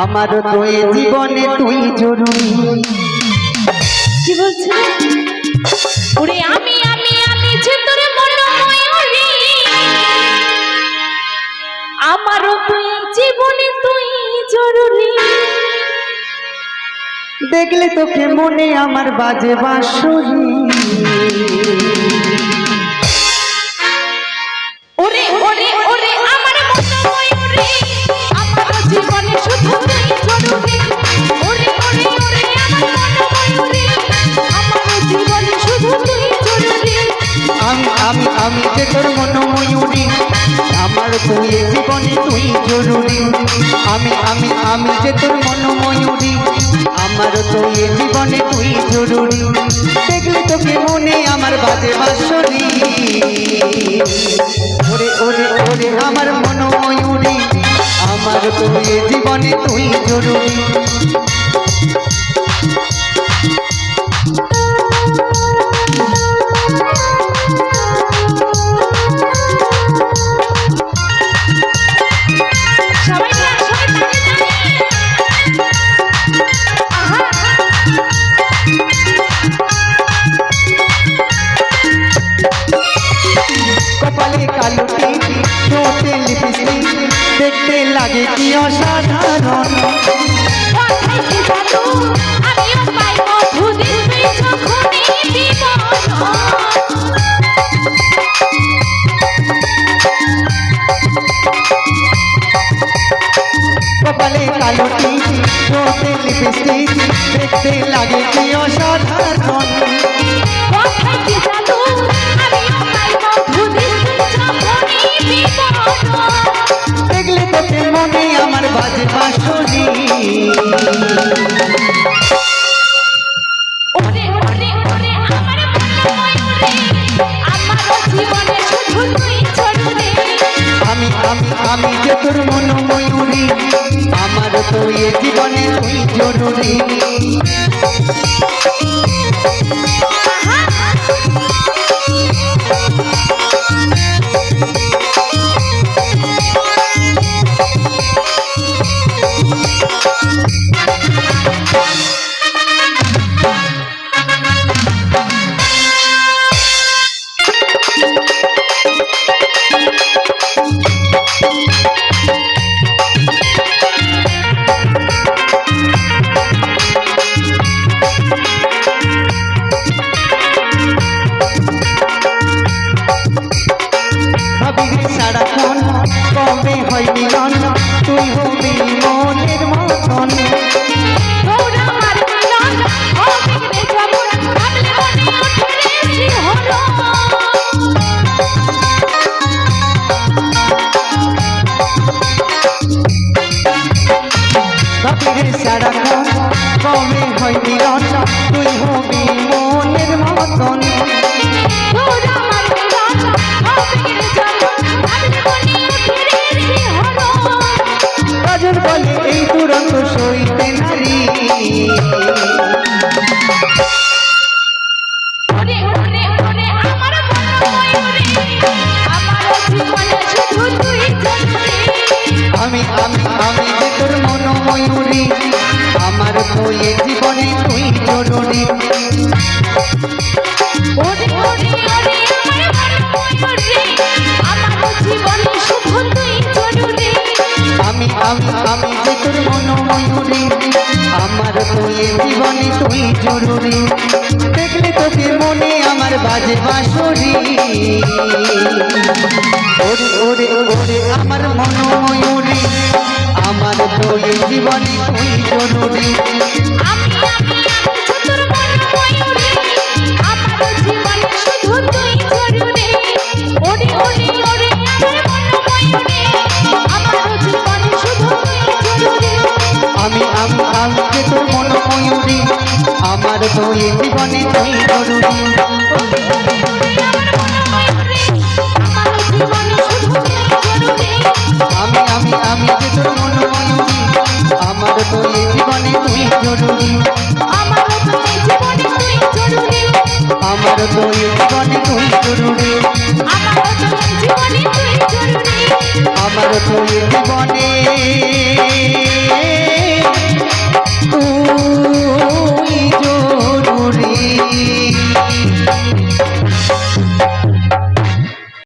আমার তো এ জীবনে তুই জরুরি। কি বলছো? ওরে আমি আমি আমি যে তোর মনোময়ূরী আমারও তুই জীবনে তুই জরুরি। দেখলে তোকে মনে আমার বাজে বাঁশুরি। আমি যে তোর মনোময়ূরী, আমার তো এ জীবনে তুই জরুরি। আমি আমি আমি যে তোর মনোময়ূরী, আমার তো এ জীবনে তুই জরুরি। দেখলে তোকে মনে আমার বাজে বাঁশুরি। ওরে ওরে ওরে আমার মনোময়ূরী, আমার তো এ জীবনে তুই জরুরি। দেখতে লাগে কি অসাধারণ। দেখতে লাগে কি অসাধারণ। কথাই কি জানো তুই যখনই বিবরণ জীবনে তুই জরুরি। হয় মিলন তুই হবি মনের মতন গৌরা আমার মিলন হবে রে যেমন ভাবলে ওঠে রে শিহরণ ভাবি রে সারাক্ষণ কবে হয় মিলন তুই হবি মনের মতন আমার তুই জীবনে তুই জরুরি। দেখলে তোকে মনে আমার বাজে বাঁশুরি। ওরে ওরে ওরে, আমার মনোময়ূরী। আমার তো জীবনে তুই জরুরি। আমি আমি আমি যে তোর মনোময়ূরী আমার তো এ জীবনে তুই জরুরি। আমি আমি আমি যে তোর আমার তো জীবনে তুই জরুরি। আমার তো জীবনে তুই জরুরি। আমার তো জীবনে আমার তো জীবনে